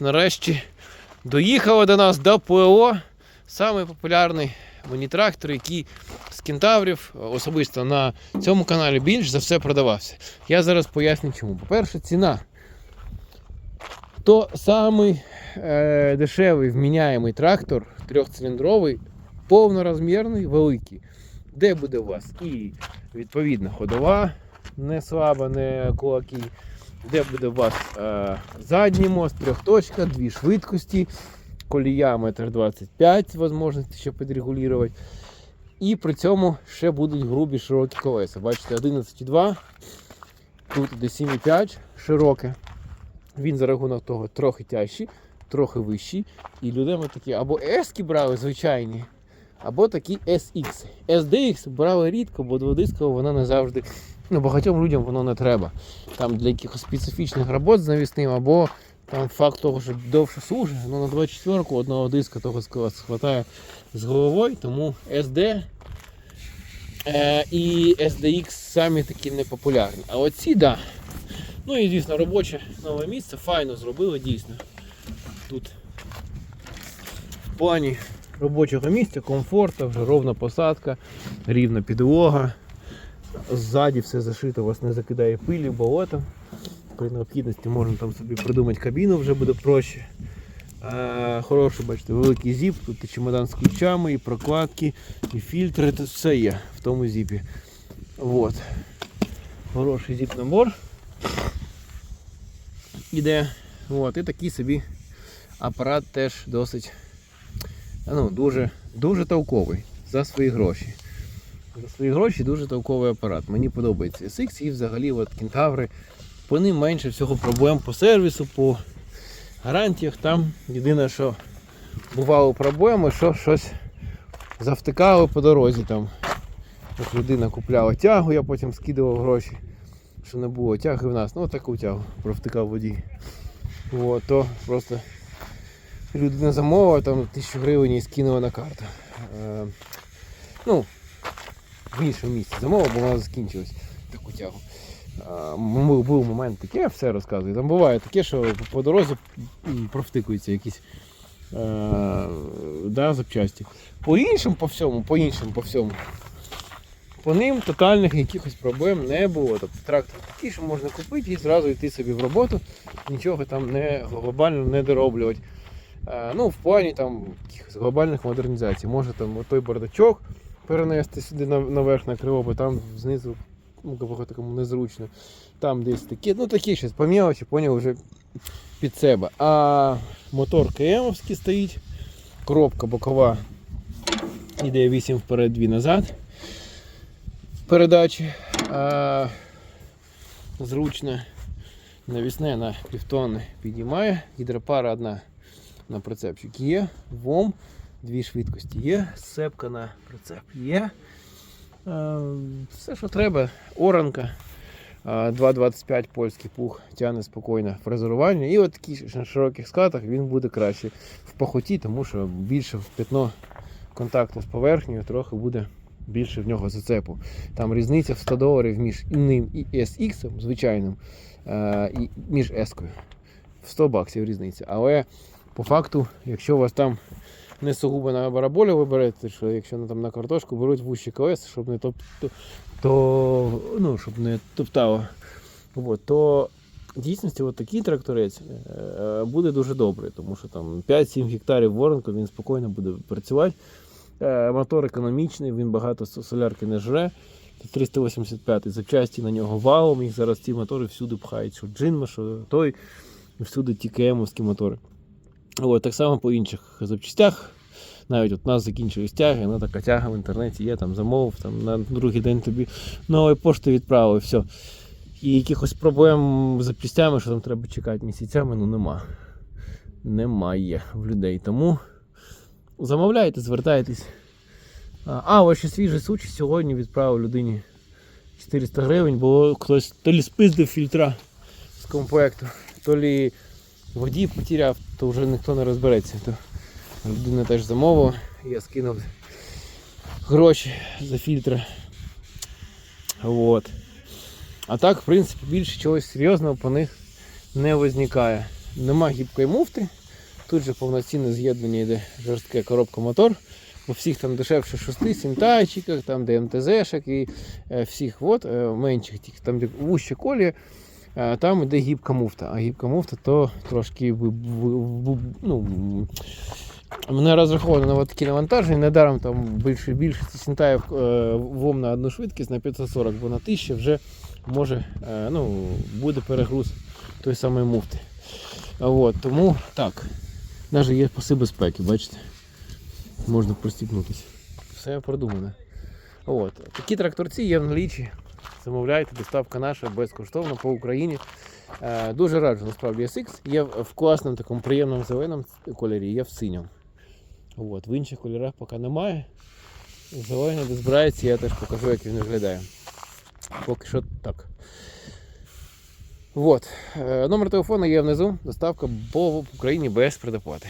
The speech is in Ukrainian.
нарешті доїхала до нас до ПО. Самий популярний міні-трактор, який з кентаврів особисто на цьому каналі більш за все продавався. Я зараз поясню чому. По-перше, ціна. То самий е, дешевий вміняємий трактор, трьохциліндровий, повнорозмірний, великий. Де буде у вас і відповідно ходова, не слаба, не кулаки, де буде у вас е, задній мост, трьохточка, дві швидкості, колія метр 25, можливості ще підрегулювати. І при цьому ще будуть грубі широкі колеса. Бачите, 11,2, тут іде 7,5 широке. Він за рахунок того трохи тяжчий, трохи вищий. І людима такі або S брали звичайні, або такі SX. SDX брали рідко, бо дводисково вона не завжди. Ну, багатьом людям воно не треба. Там для якихось специфічних робот з навісним, або там факт того, що довше служить, ну на 24-ку одного диска того схватає з головою, тому SD е, і SDX самі такі непопулярні. А оці, да. Ну і звісно, робоче нове місце, файно зробили дійсно. Тут в плані робочого місця, комфорту, вже ровна посадка, рівна підлога. Ззаді все зашито, вас не закидає пилі, болото. При необхідності можна там собі придумати кабіну, вже буде проще. А, хороший, бачите, великий зіп, тут і чемодан з ключами, і прокладки, і фільтри, тут все є в тому зіпі. Вот. Хороший зіп набор. Іде. От, і такий собі апарат теж досить ну, дуже, дуже толковий за свої гроші. За свої гроші дуже толковий апарат. Мені подобається SX і взагалі от кентаври. По ним менше всього проблем по сервісу, по гарантіях. Там єдине, що бувало проблеми, що щось завтикало по дорозі. Там. От людина купляла тягу, я потім скидував гроші, що не було тяги в нас. Ну таку тягу провтикав водій. От, то просто людина замовила там тисячу гривень і скинула на карту. Е, ну, в іншому місці замовила, бо вона закінчилась таку тягу. М- був момент такий, я все розказую. Там буває таке, що по дорозі м, провтикуються якісь е, да, запчасті. По іншим по всьому, по іншим по всьому. По ним тотальних якихось проблем не було. Тобто трактор такий, що можна купити і зразу йти собі в роботу, нічого там не глобально не дороблювати. Е, ну, в плані там глобальних модернізацій. Може там той бардачок перенести сюди наверх на крило, бо там знизу ну, такому незручно. Там десь такі, ну такі щось по мелочі, поняв вже під себе. А мотор КМовський стоїть, коробка бокова іде 8 вперед, 2 назад. Передачі. А, зручно навісне на півтонни підіймає. Гідропара одна на прицепчик є, ВОМ, дві швидкості є, сцепка на прицеп є. Е, Все, що треба, оранка. Е, 2,25 польський пух тягне спокійно фрезерування. І от такий на широких скатах він буде краще в пахоті, тому що більше в пятно контакту з поверхнею, трохи буде більше в нього зацепу. Там різниця в 100 доларів між ним і SX, звичайним, е, і між S-кою. В 100 баксів різниця. Але по факту, якщо у вас там не сугубо на бараболю ви берете, що якщо там, на картошку беруть вущі колеса, щоб не топ, то, то, ну, щоб не топтало. От, то в дійсності от такий тракторець е, буде дуже добрий, тому що там 5-7 гектарів воронку він спокійно буде працювати. Е, мотор економічний, він багато солярки не жре. 385 запчасті на нього валом. Їх зараз ці мотори всюди пхають, що джинма, що той, всюди ті КМовські мотори. От, так само по інших запчастях. Навіть от у нас закінчились тяги, ну така тяга в інтернеті є, там замовив, там на другий день тобі нової пошти відправив, все. І якихось проблем з запчастями, що там треба чекати місяцями, ну нема. Немає в людей. Тому замовляйте, звертайтесь. А, ось ще свіжий случай сьогодні відправив людині 400 гривень, бо хтось то лі спиздив фільтра з комплекту, то лі водій потеряв, то вже ніхто не розбереться. То людина теж замовила, я скинув гроші за фільтри. Вот. А так, в принципі, більше чогось серйозного по них не визникає. нема гібкої муфти. Тут же повноцінне з'єднання йде жорстке коробка мотор. У всіх там дешевше 6 сімтайчиках, там де МТЗ-шок і е, всіх от, е, менших, там де вуще колія, е, там йде гібка муфта. А гібка муфта то трошки ну, не розраховано на такі навантаження. Недаром там більше більше сінтаїв е, ВОМ на одну швидкість на 540, бо на 1000 вже може е, ну, буде перегруз той самої муфти. От, тому так. Навіть є паси безпеки, бачите? Можна пристібнутися. Все продумано. От. Такі тракторці є в налічі. Замовляйте, доставка наша безкоштовно по Україні. Е, дуже раджу, насправді SX. Є в класному такому приємному зеленому кольорі, є в синьому. От. В інших кольорах поки немає. Зелений де збирається, я теж покажу, як він виглядає. Поки що так. От. Е, Номер телефону є внизу. Доставка по Україні без предоплати.